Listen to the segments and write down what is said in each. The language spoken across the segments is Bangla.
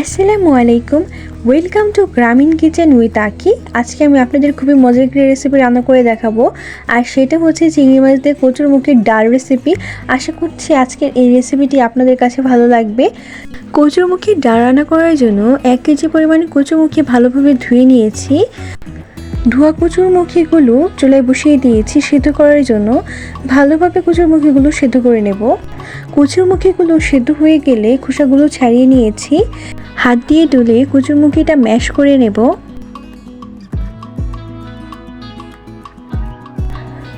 আসসালামু আলাইকুম। Welcome to Grameen kitchen with Aki আজকে আমি আপনাদের খুবই মজার একটি রেসিপি রান্না করে দেখাবো। আর সেটা হচ্ছে চিংড়ি মাছ দিয়ে কচুর মুখের ডাল রেসিপি আশা করছি আজকের এই রেসিপিটি আপনাদের কাছে ভালো লাগবে। কচুরমুখী ডাল রান্না করার জন্য এক কেজি পরিমাণে কচুরমুখী ভালোভাবে ধুয়ে নিয়েছি। ধোয়া কচুরমুখীগুলো চুলায় বসিয়ে দিয়েছি সেদ্ধ করার জন্য। ভালোভাবে কচুরমুখীগুলো সেদ্ধ করে নেব। কচুরমুখীগুলো সেদ্ধ হয়ে গেলে খোসাগুলো ছাড়িয়ে নিয়েছি। হাত দিয়ে ডুলে কচুরমুখীটা ম্যাশ করে নেব।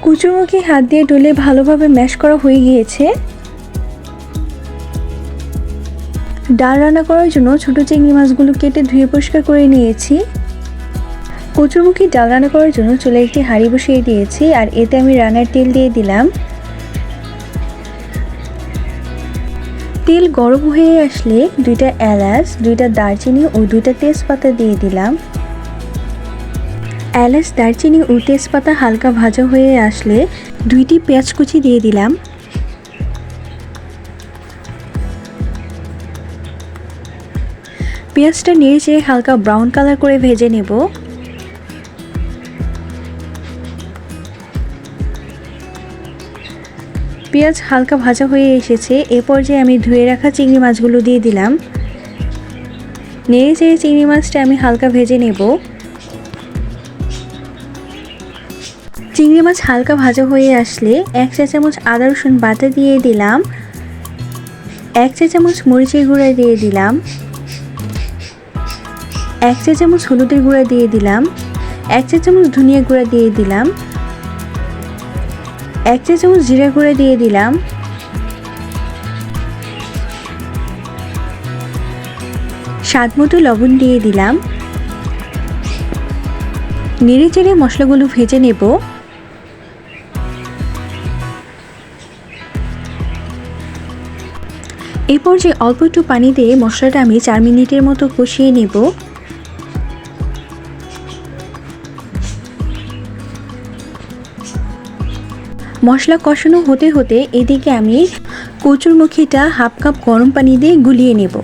কুচুরমুখী হাত দিয়ে ডলে ভালোভাবে ম্যাশ করা হয়ে গিয়েছে। ডাল রান্না করার জন্য ছোটো চিংড়ি মাছগুলো কেটে ধুয়ে পরিষ্কার করে নিয়েছি। কচুরমুখী ডাল রান্না করার জন্য চুলে একটি হাঁড়ি বসিয়ে দিয়েছি, আর এতে আমি রান্নার তেল দিয়ে দিলাম। তেল গরম হয়ে আসলে দুইটা এলাচ, দুইটা দারচিনি ও দুইটা তেজপাতা দিয়ে দিলাম। এলাচ, দারচিনি ও তেজপাতা হালকা ভাজা হয়ে আসলে দুইটি পেঁয়াজ কুচি দিয়ে দিলাম। পেঁয়াজটা নেড়ে হালকা ব্রাউন কালার করে ভেজে নেব। পেঁয়াজ হালকা ভাজা হয়ে এসেছে, এ পর্যায়ে আমি ধুয়ে রাখা চিংড়ি মাছগুলো দিয়ে দিলাম। নেড়ে চেড়ে চিংড়ি মাছটা আমি হালকা ভেজে নেব। চিংড়ি মাছ হালকা ভাজা হয়ে আসলে এক চা চামচ আদা রসুন বাটা দিয়ে দিলাম। এক চা চামচ মরিচের গুঁড়া দিয়ে দিলাম। এক চা চামচ হলুদের গুঁড়া দিয়ে দিলাম। এক চা চামচ ধনিয়া গুঁড়া দিয়ে দিলাম। এক চা চামচ জিরা গুঁড়া দিয়ে দিলাম। স্বাদ মতো লবণ দিয়ে দিলাম। নেড়ে চেড়ে মশলাগুলো ভেজে নেব। এরপর যে অল্প একটু পানি দিয়ে মশলাটা আমি চার মিনিটের মতো কষিয়ে নেব। মশলা কষানো হতে হতে এদিকে আমি কচুরমুখিটা হাফ কাপ গরম পানি দিয়ে গুলিয়ে নেব।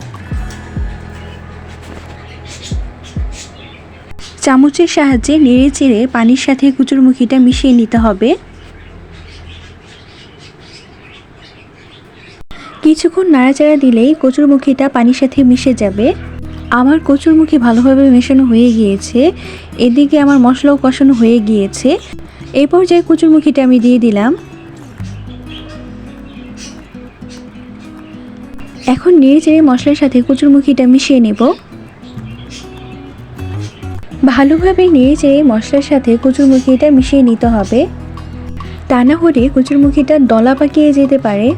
চামচের সাহায্যে নেড়ে চেড়ে পানির সাথে কুচুরমুখিটা মিশিয়ে নিতে হবে। কিছুক্ষণ নাড়াচাড়া দিলেই কচুরমুখিটা পানির সাথে মিশে যাবে। আমার কচুরমুখী ভালোভাবে মেশানো হয়ে গিয়েছে, এদিকে আমার মশলাও কষানো হয়ে গিয়েছে। এই পর্যায়ে কচুরমুখিটা আমি দিয়ে দিলাম। এখন নেড়ে চেড়ে মশলার সাথে কচুরমুখিটা মিশিয়ে নেব। ভালোভাবে নেড়ে চেড়ে মশলার সাথে কচুরমুখিটা মিশিয়ে নিতে হবে। তা না হলে কচুরমুখিটা দলা পাকিয়ে যেতে পারে।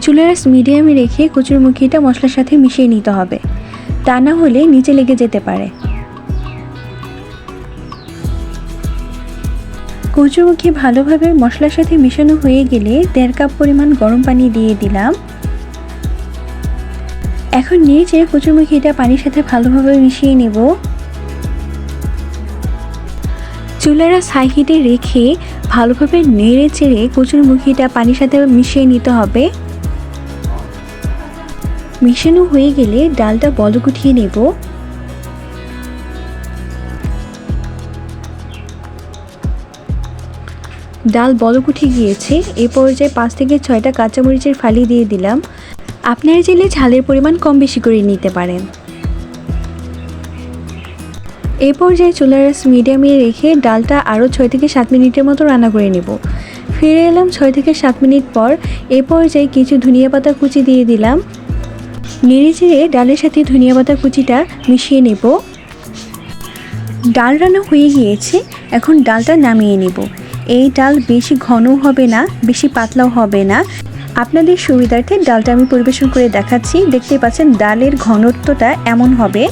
চুলার মিডিয়ামে রেখে কচুরমুখিটা মশলার সাথে মিশিয়ে নিতে হবে। তা না হলে নিচে লেগে যেতে পারে। কচুরমুখী ভালোভাবে মশলার সাথে মিশানো হয়ে গেলে দেড় কাপ পরিমাণ গরম পানি দিয়ে দিলাম। এখন নিচে কচুরমুখিটা পানির সাথে ভালোভাবে মিশিয়ে নেব। চুলারা সাই হিটে রেখে ভালোভাবে নেড়ে চেড়ে কচুরমুখিটা পানির সাথে মিশিয়ে নিতে হবে। মিশানো হয়ে গেলে ডালটা বলক উঠিয়ে নেব। ডাল বলক উঠে গিয়েছে, এ পর্যায়ে পাঁচ থেকে ছয়টা কাঁচামরিচের ফালি দিয়ে দিলাম। আপনারা চাইলে ঝালের পরিমাণ কম বেশি করে নিতে পারেন। এ পর্যায়ে চুলার মিডিয়ামে রেখে ডালটা আরও ছয় থেকে সাত মিনিটের মতো রান্না করে নেব। ফিরে এলাম ছয় থেকে সাত মিনিট পর, এ পর্যায়ে কিছু ধনিয়া পাতা কুচি দিয়ে দিলাম। নেড়ে চেড়ে ডালের সাথে ধনিয়া পাতা কুচিটা মিশিয়ে নেব। ডাল রান্না হয়ে গিয়েছে, এখন ডালটা নামিয়ে নেব। এই ডাল বেশি ঘনও হবে না, বেশি পাতলাও হবে না। আপনাদের সুবিধার্থে ডালটা আমি পরিবেশন করে দেখাচ্ছি। দেখতে পাচ্ছেন ডালের ঘনত্বটা এমন হবে।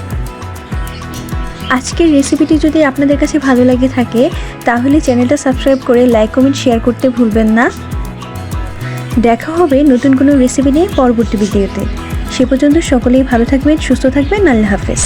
আজকের রেসিপিটি যদি আপনাদের কাছে ভালো লাগে থাকে, তাহলে চ্যানেলটা সাবস্ক্রাইব করে লাইক, কমেন্ট, শেয়ার করতে ভুলবেন না। দেখা হবে নতুন কোনো রেসিপি নিয়ে পরবর্তী ভিডিওতে। সে পর্যন্ত সকলেই ভালো থাকবেন, সুস্থ থাকবেন। আল্লাহ হাফেজ।